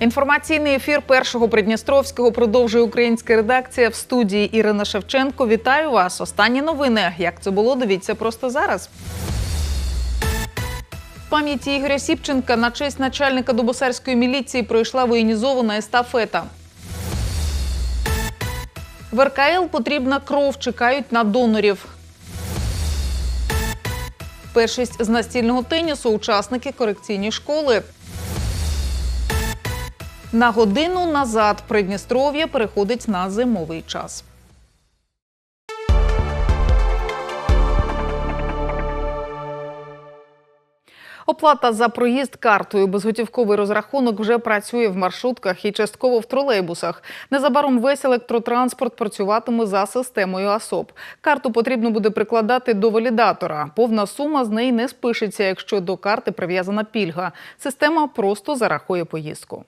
Інформаційний ефір першого Придністровського продовжує українська редакція в студії Ірина Шевченко. Вітаю вас. Останні новини. Як це було, дивіться просто зараз. В пам'яті Ігоря Сіпченка на честь начальника Дубосарської міліції пройшла воєнізована естафета. В РКЛ потрібна кров, чекають на донорів. Першість з настільного тенісу учасники корекційні школи. На годину назад Придністров'я переходить на зимовий час. Оплата за проїзд картою безготівковий розрахунок вже працює в маршрутках і частково в тролейбусах. Незабаром весь електротранспорт працюватиме за системою АСОП. Карту потрібно буде прикладати до валідатора. Повна сума з неї не спишеться, якщо до карти прив'язана пільга. Система просто зарахує поїздку.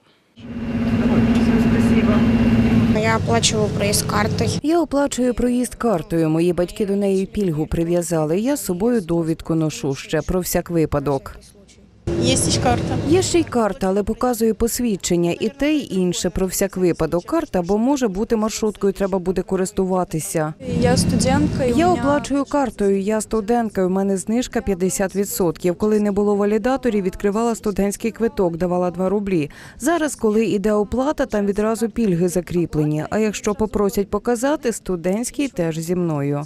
Я оплачиваю проїзд картою. Я оплачую проїзд картою. Мої батьки до неї пільгу прив'язали. Я з собою довідку ношу ще про всяк випадок. Есть карта. Є ще й карта, але показує посвідчення і те, й інше про всяк випадок. Карта, бо може бути маршруткою, треба буде користуватися. Я студентка. Я оплачую картою. Я студентка. У мене знижка 50%. Коли не було валідаторів, відкривала студентський квиток, давала 2 рублі. Зараз, коли іде оплата, там відразу пільги закріплені. А якщо попросять показати, студентський теж зі мною.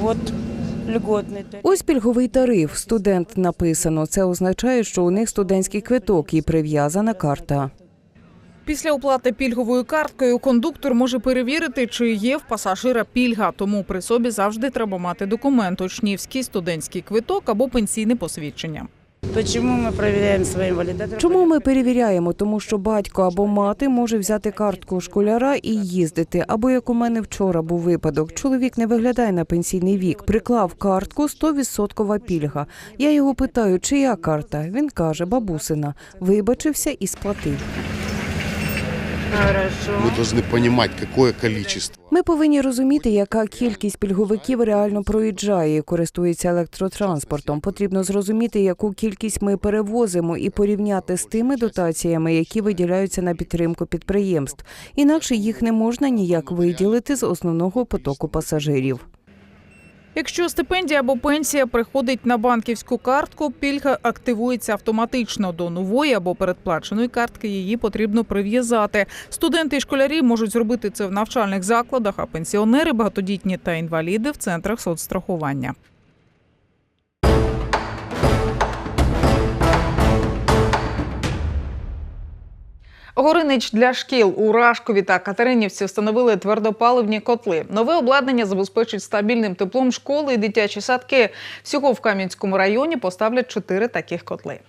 Вот льготный. Ось пільговий тариф. Студент написано. Це означає, що у них студентський квиток і прив'язана карта. Після оплати пільговою карткою кондуктор може перевірити, чи є в пасажира пільга. Тому при собі завжди треба мати документ, учнівський студентський квиток або пенсійне посвідчення. Почему мы проверяем своим валидатором? Чому ми перевіряємо? Тому що батько або мати може взяти картку школяра і їздити. Або як у мене вчора був випадок. Чоловік не виглядає на пенсійний вік. Приклав картку 100% пільга. Я його питаю, чия карта. Він каже, бабусина. Вибачився і сплатив. Хорошо. Мы должны понимать, какое количество. Ми повинні розуміти, яка кількість пільговиків реально проїжджає і користується електротранспортом. Потрібно зрозуміти, яку кількість ми перевозимо, і порівняти з тими дотаціями, які виділяються на підтримку підприємств. Інакше їх не можна ніяк виділити з основного потоку пасажирів. Якщо стипендія або пенсія приходить на банківську картку, пільга активується автоматично до нової або передплаченої картки. Її потрібно прив'язати. Студенти і школярі можуть зробити це в навчальних закладах, а пенсіонери, багатодітні та інваліди в центрах соцстрахування. Горинич для шкіл у Рашкові та Катеринівці встановили твердопаливні котли. Нове обладнання забезпечить стабільним теплом школи і дитячі садки. Всього в Кам'янському районі поставлять чотири таких котли.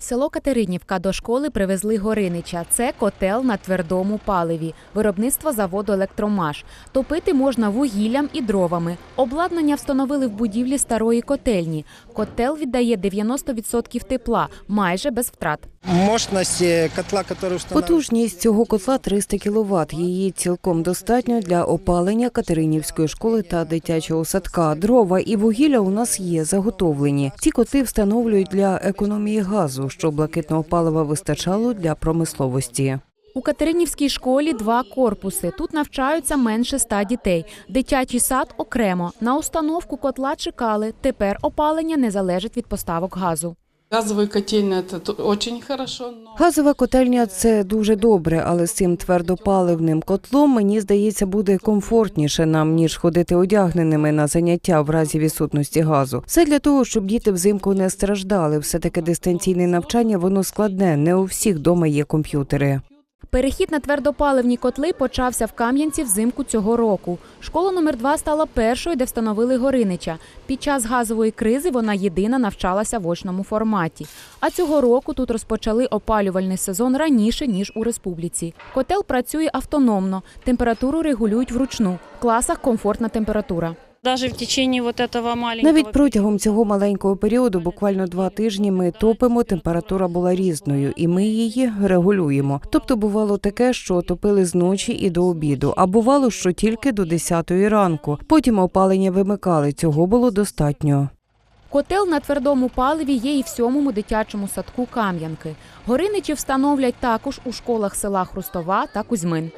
Село Катеринівка до школи привезли Горинича. Це котел на твердому паливі, виробництво заводу Електромаш. Топити можна вугіллям і дровами. Обладнання встановили в будівлі старої котельні. Котел віддає 90% тепла, майже без втрат. Мощность э, котла, который установлен... Потужність цього котла 300 кВт. Її цілком достатньо для опалення Катеринівської школи та дитячого садка. Дрова і вугілля у нас є заготовлені. Ці котли встановлюють для економії газу, щоб блакитного палива вистачало для промисловості. У Катеринівській школі два корпуси. Тут навчаються менше ста дітей. Дитячий сад окремо. На установку котла чекали. Тепер опалення не залежить від поставок газу. Газовые котельные это т- очень хорошо, но Газова котельня це дуже добре, але з цим твердопаливним котлом мені здається буде комфортніше нам ніж ходити одягненими на заняття в разі відсутності газу. Все для того, щоб діти взимку не страждали. Все таки дистанційне навчання воно складне. Не у всіх вдома є комп'ютери. Перехід на твердопаливні котли почався в Кам'янці взимку цього року. Школа номер 2 стала першою, де встановили Горинича. Під час газової кризи вона єдина навчалася в очному форматі. А цього року тут розпочали опалювальний сезон раніше ніж у республіці. Котел працює автономно, температуру регулюють вручну. В класах комфортна температура. Даже в течение вот этого маленького... Навіть протягом цього маленького періоду, буквально два тижні, ми топимо. Температура була різною, і ми її регулюємо. Тобто бувало таке, що топили з ночі і до обіду, а бувало, що тільки до 10 ранку. Потім опалення вимикали. Цього було достатньо. Котел на твердому паливі є і в сьомому дитячому садку Кам'янки. Гориничі встановлять також у школах села Хрустова та Кузьмин.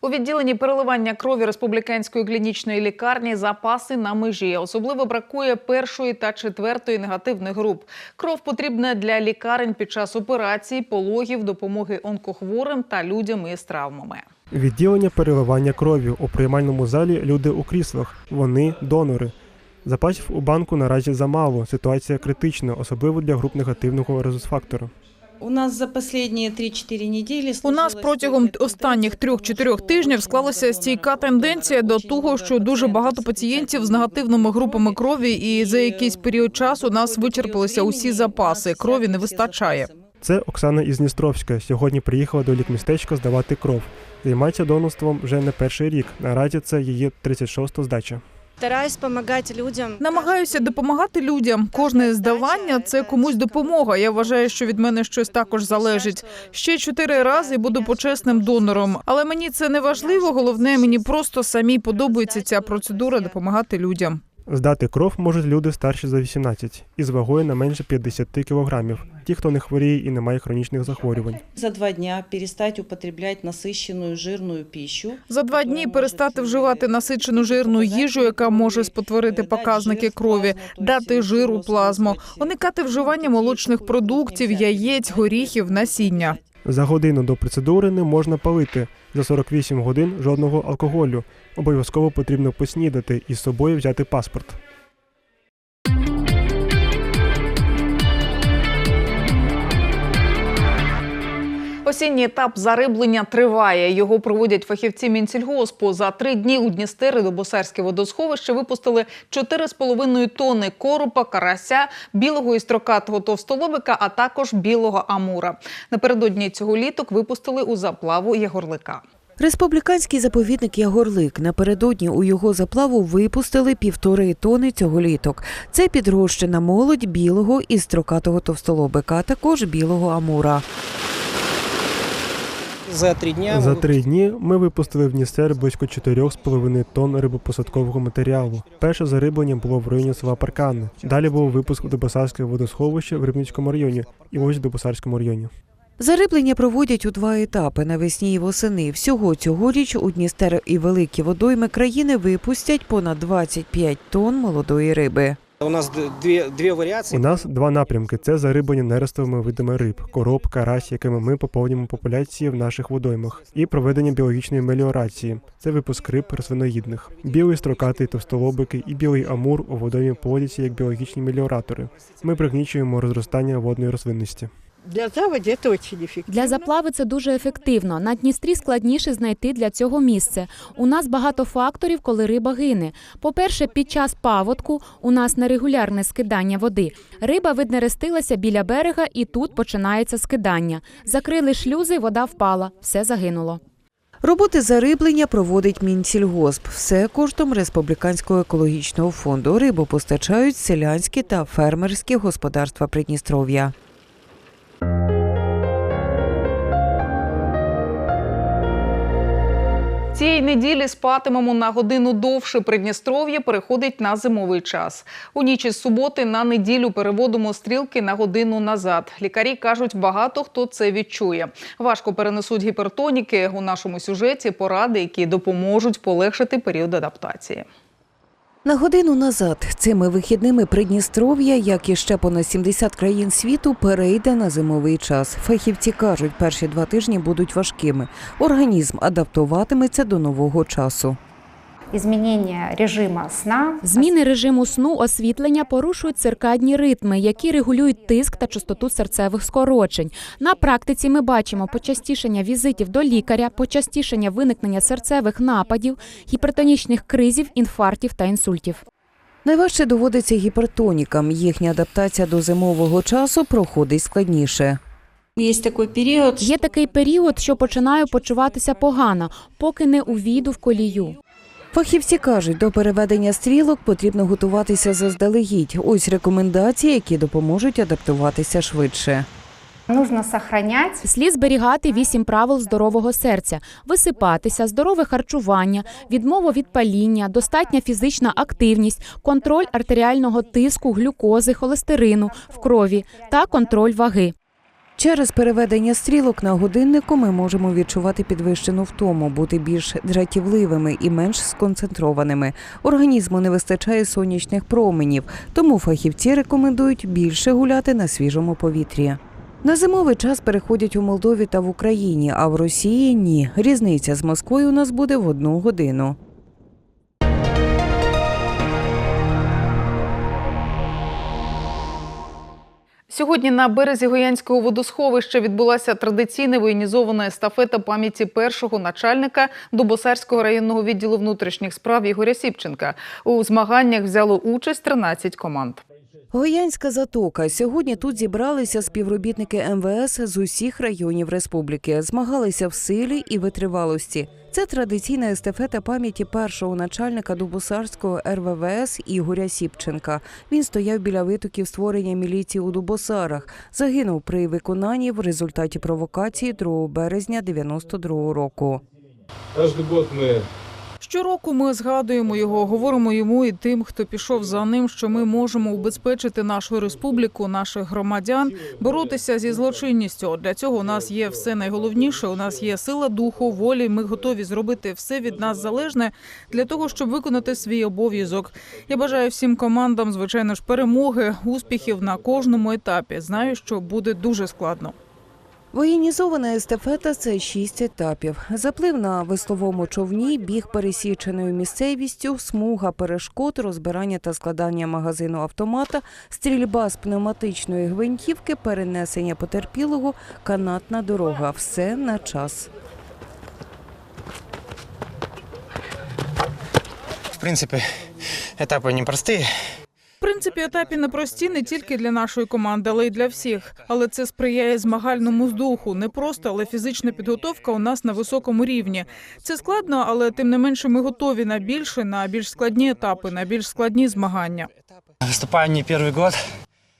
У відділенні переливання крові республіканської клінічної лікарні запаси на межі. Особливо бракує першої та четвертої негативних груп. Кров потрібна для лікарень під час операцій, пологів, допомоги онкохворим та людям із травмами. Відділення переливання крові у приймальному залі люди у кріслах. Вони донори. Запасів у банку наразі замало. Ситуація критична, особливо для груп негативного резус-фактора. У нас за останні 3-4 неділі У нас протягом останніх трьох-чотирьох тижнів склалася стійка тенденція до того, що дуже багато пацієнтів з негативними групами крові, і за якийсь період часу у нас вичерпалися усі запаси. Крові не вистачає. Це Оксана із Дністровська. Сьогодні приїхала до лікмістечка здавати кров. Займається донорством вже не перший рік. Наразі це її 36-та здача. Стараюсь допомагати людям. Намагаюся допомагати людям. Кожне здавання це комусь допомога. Я вважаю, що від мене щось також залежить. Ще чотири рази буду почесним донором, але мені це не важливо. Головне, мені просто самій подобається ця процедура допомагати людям. Здати кров можуть люди старші за 18 із вагою не менше 50 кілограмів. Ті, хто не хворіє і не має хронічних захворювань. За два дня перестати употребляти насищену жирну пищу. За два дні перестати вживати насичену жирну їжу, яка може спотворити показники крові, дати жир у плазму, уникати вживання молочних продуктів, яєць, горіхів, насіння. За годину до процедури не можна палити. За 48 годин жодного алкоголю. Обов'язково потрібно поснідати і з собою взяти паспорт. Осінній етап зариблення триває. Його проводять фахівці Мінсільгоспу. За три дні у Дністери до Босарське водосховище випустили 4,5 тонни коропа, карася, білого і строкатого товстолобика, а також білого амура. Напередодні цього літок випустили у заплаву Ягорлика. Республіканський заповідник Ягорлик напередодні у його заплаву випустили півтори тони цьогolіток. Це підрощена молодь білого і строкатого товстолобика, а також білого амура. За три дня За три дні ми випустили в Дністер близько 4,5 тонн рибопосадкового матеріалу. Перше зариблення було в районі села Паркани. Далі був випуск до Босарське водосховище в Рибницькому районі і ось до Босарському районі. Зариблення проводять у два етапи навесні і восени. Всього цьогоріч у Дністер і великі водойми країни випустять понад 25 тонн молодої риби. У нас дві дві, варіації. У нас два напрямки: це зариблення нерестовими видами риб, короб, карась, якими ми поповнюємо популяції в наших водоймах, і проведення біологічної меліорації. Це випуск риб рослиноїдних. Білий строкатий товстолобики і білий амур у водоймі поводяться як біологічні меліоратори. Ми пригнічуємо розростання водної рослинності. Для заводі це дуже ефективно. Для заплави це дуже ефективно. На Дністрі складніше знайти для цього місце. У нас багато факторів, коли риба гине. По-перше, під час паводку у нас нерегулярне скидання води. Риба виднерестилася біля берега, і тут починається скидання. Закрили шлюзи, вода впала, все загинуло. Роботи зариблення проводить Мінсільгосп. Все коштом Республіканського екологічного фонду. Рибу постачають селянські та фермерські господарства Придністров'я. Цієї неділі спатимемо на годину довше. Придністров'я переходить на зимовий час. У ніч із суботи на неділю переводимо стрілки на годину назад. Лікарі кажуть, багато хто це відчує. Важко перенесуть гіпертоніки. У нашому сюжеті поради, які допоможуть полегшити період адаптації. На годину назад цими вихідними Придністров'я, як і ще понад 70 країн світу, перейде на зимовий час. Фахівці кажуть, перші два тижні будуть важкими. Організм адаптуватиметься до нового часу. Изменение режима сна. Зміни режиму сну освітлення порушують циркадні ритми, які регулюють тиск та частоту серцевих скорочень. На практиці ми бачимо почастішення візитів до лікаря, почастішення виникнення серцевих нападів, гіпертонічних кризів, інфарктів та інсультів. Найважче доводиться гіпертонікам. Їхня адаптація до зимового часу проходить складніше. Є такий період, Є такий період, що починаю почуватися погано, поки не увійду в колію. Фахівці кажуть, до переведення стрілок потрібно готуватися заздалегідь. Ось рекомендації, які допоможуть адаптуватися швидше. Нужно сохранять Слід зберігати вісім правил здорового серця: висипатися, здорове харчування, відмова від паління, достатня фізична активність, контроль артеріального тиску, глюкози, холестерину в крові та контроль ваги. Через переведення стрілок на годиннику ми можемо відчувати підвищену втому, бути більш дратівливими і менш сконцентрованими. Організму не вистачає сонячних променів, тому фахівці рекомендують більше гуляти на свіжому повітрі. На зимовий час переходять у Молдові та в Україні, а в Росії ні. Різниця з Москвою у нас буде в одну годину. Сьогодні на березі Гоянського водосховища відбулася традиційна воєнізована естафета пам'яті першого начальника Дубосарського районного відділу внутрішніх справ Ігоря Сіпченка. У змаганнях взяло участь 13 команд. Гоянська затока. Сьогодні тут зібралися співробітники МВС з усіх районів республіки. Змагалися в силі і витривалості. Це традиційна естафета пам'яті першого начальника Дубосарського РВВС Ігоря Сіпченка. Він стояв біля витоків створення міліції у Дубосарах. Загинув при виконанні в результаті провокації 2 березня 92 року. Каждый год мы Щороку ми згадуємо його, говоримо йому і тим, хто пішов за ним, що ми можемо убезпечити нашу республіку, наших громадян, боротися зі злочинністю. Для цього у нас є все найголовніше. У нас є сила духу, волі. Ми готові зробити все від нас залежне для того, щоб виконати свій обов'язок. Я бажаю всім командам, звичайно ж, перемоги, успіхів на кожному етапі. Знаю, що буде дуже складно. Воєнізована естафета це шість етапів. Заплив на весловому човні, біг пересіченою місцевістю, смуга перешкод, розбирання та складання магазину автомата, стрільба з пневматичної гвинтівки, перенесення потерпілого, канатна дорога. Все на час. В принципе, этапы непростые. В принципі, етапі непрості не тільки для нашої команди, але й для всіх. Але це сприяє змагальному здуху. Не просто, але фізична підготовка у нас на високому рівні. Це складно, але тим не менше ми готові на більше, на більш складні етапи, на більш складні змагання. Выступаю не первый год.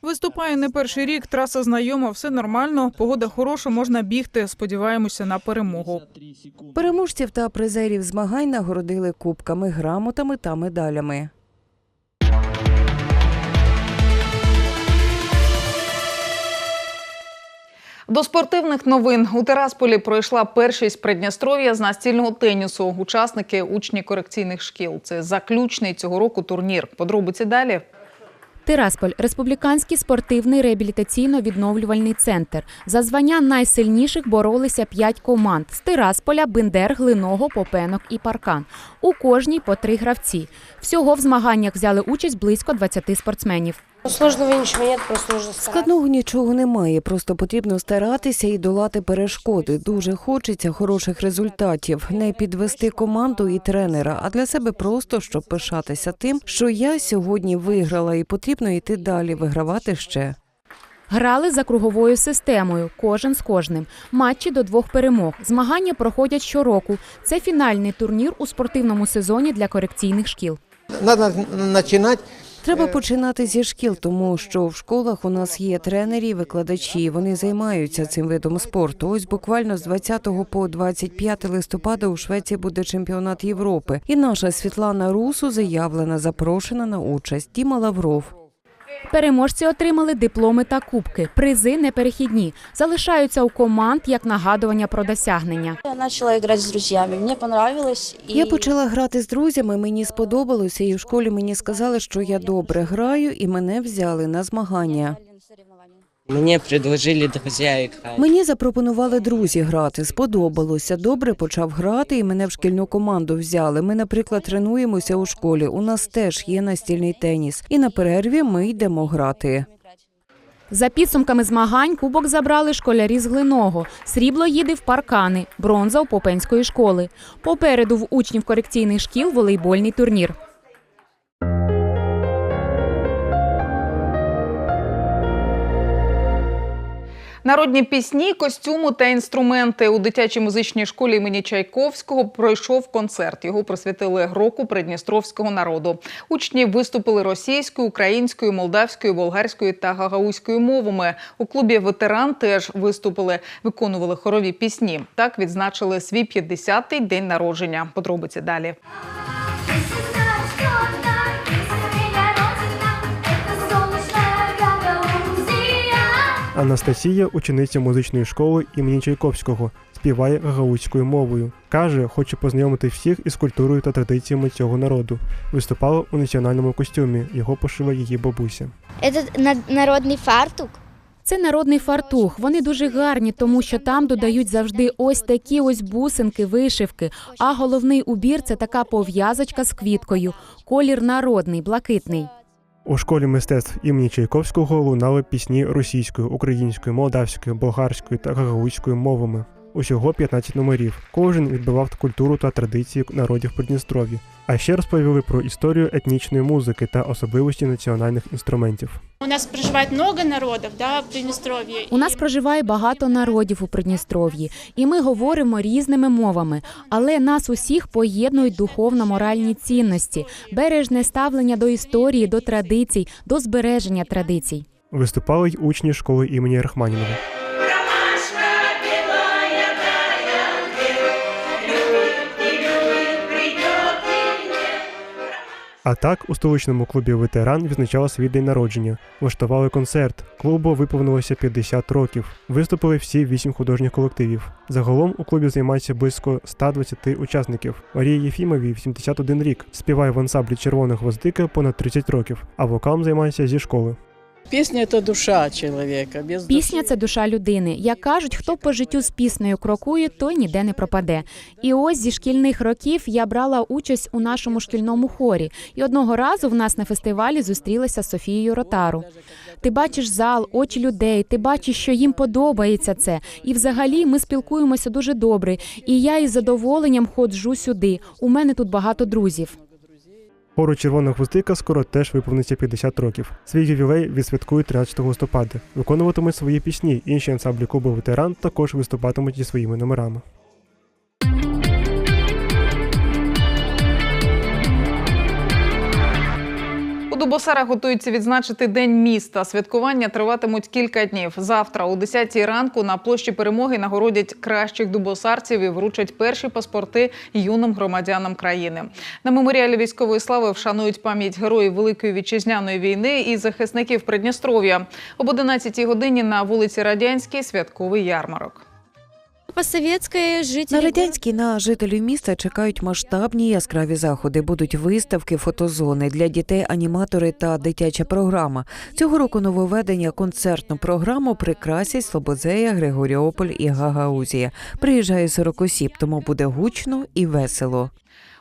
Виступаю не перший рік, траса знайома, все нормально, погода хороша, можна бігти. Сподіваємося на перемогу. Переможців та призерів змагань нагородили кубками, грамотами та медалями. До спортивних новин у Терасполі пройшла першість Придністров'я з настільного тенісу. Учасники учні корекційних шкіл. Це заключний цього року турнір. Подробиці далі. Тирасполь республіканський спортивний реабілітаційно-відновлювальний центр. За звання найсильніших боролися п'ять команд з Тирасполя, Бендер, Глиного, Попенок і Паркан. У кожній по три гравці. Всього в змаганнях взяли участь близько 20 спортсменів. Сложного ничего нет, просто нужно стараться. Складного нічого немає, просто потрібно старатися і долати перешкоди. Дуже хочеться хороших результатів, не підвести команду і тренера, а для себе просто щоб пишатися тим, що я сьогодні виграла, і потрібно йти далі, вигравати ще. Грали за круговою системою, кожен з кожним. Матчі до двох перемог. Змагання проходять щороку. Це фінальний турнір у спортивному сезоні для корекційних шкіл. Надо начинать Треба починати зі шкіл, тому що в школах у нас є тренері, викладачі. Вони займаються цим видом спорту. Ось буквально з 20 по 25 листопада у Швеції буде чемпіонат Європи. І наша Світлана Русу заявлена, запрошена на участь. Діма Лавров. Переможці отримали дипломи та кубки. Призи неперехідні. Залишаються у команд як нагадування про досягнення. Я начала грати з друзями. Мені понравилось. Я почала грати з друзями. Мені сподобалося, і в школі мені сказали, що я добре граю, і мене взяли на змагання. Мне предложили друзья играть. Мені запропонували друзі грати. Сподобалося. Добре почав грати, і мене в шкільну команду взяли. Ми, наприклад, тренуємося у школі. У нас теж є настільний теніс, і на перерві ми йдемо грати. За підсумками змагань кубок забрали школярі з Глиного. Срібло їде в паркани, бронза у Попенської школи. Попереду в учнів корекційних шкіл волейбольний турнір. Народні пісні, костюми та інструменти у дитячій музичній школі імені Чайковського пройшов концерт. Його присвятили року придністровського народу. Учні виступили російською, українською, молдавською, болгарською та гагаузькою мовами. У клубі ветеран теж виступили, виконували хорові пісні. Так відзначили свій 50-й день народження. Подробиці далі. Анастасія, учениця музичної школи імені Чайковського, співає гагаузькою мовою. Каже, хоче познайомити всіх із культурою та традиціями цього народу. Виступала у національному костюмі. Його пошила її бабуся. Це народний фартук. Це народний фартух. Вони дуже гарні, тому що там додають завжди ось такі ось бусинки, вишивки. А головний убір це така пов'язочка з квіткою. Колір народний, блакитний. У школі мистецтв імені Чайковського лунали пісні російською, українською, молдавською, болгарською та гагаузькою мовами. Усього 15 номерів. Кожен відбивав культуру та традиції народів Придністров'я. А ще розповіли про історію етнічної музики та особливості національних інструментів. У нас проживает много народов, да, в Приднестровье. У нас проживає багато народів у Придністров'ї, і ми говоримо різними мовами. Але нас усіх поєднують духовно-моральні цінності, бережне ставлення до історії, до традицій, до збереження традицій. Виступали й учні школи імені Рахманінова. А так у столичному клубі ветеран відзначала свій день народження. Влаштували концерт. Клубу виповнилося 50 років. Виступили всі вісім художніх колективів. Загалом у клубі займається близько 120 учасників. Марії Єфімовій 71 рік. Співає в ансамблі Червоного гвоздика понад 30 років, а вокалом займається зі школи. Песня – это душа человека. Без Пісня це душа людини. Як кажуть, хто по життю з піснею крокує, той ніде не пропаде. І ось зі шкільних років я брала участь у нашому шкільному хорі. І одного разу в нас на фестивалі зустрілася з Софією Ротару. Ти бачиш зал, очі людей, ти бачиш, що їм подобається це. І взагалі ми спілкуємося дуже добре. І я із задоволенням ходжу сюди. У мене тут багато друзів. Хору Червона гвоздика скоро теж виповниться 50 років. Свій ювілей відсвяткують 13 листопада. Виконуватимуть свої пісні. Інші ансамблі клубу ветеран також виступатимуть зі своїми номерами. У Дубосарах готуються відзначити День міста. Святкування триватимуть кілька днів. Завтра о 10 ранку на площі перемоги нагородять кращих дубосарців і вручать перші паспорти юним громадянам країни. На меморіалі військової слави вшанують пам'ять героїв Великої вітчизняної війни і захисників Придністров'я. Об 11 годині на вулиці Радянській святковий ярмарок. На радянській на жителів міста чекають масштабні яскраві заходи. Будуть виставки, фотозони для дітей, аніматори та дитяча програма. Цього року нововведення концертну програму прикрасять Слободзея, Григоріополь і Гагаузія. Приїжджає 40 осіб, тому буде гучно і весело.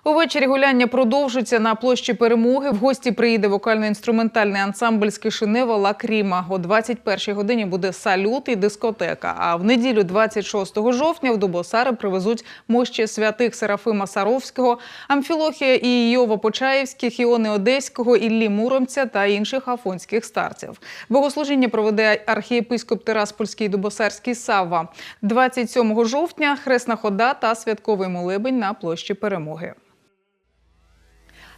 Увечері гуляння продовжиться на площі перемоги. В гості приїде вокально-інструментальний ансамбль з Кишинева Лакріма. О 21-й годині буде салют і дискотека. А в неділю, 26 жовтня, в Дубосари привезуть мощі святих Серафима Саровського, Амфілохія і Йова Почаївських, Іони Одеського, Іллі Муромця та інших афонських старців. Богослужіння проведе архієпископ Тираспольський Дубосарський Савва. 27 жовтня хресна хода та святковий молебень на площі перемоги.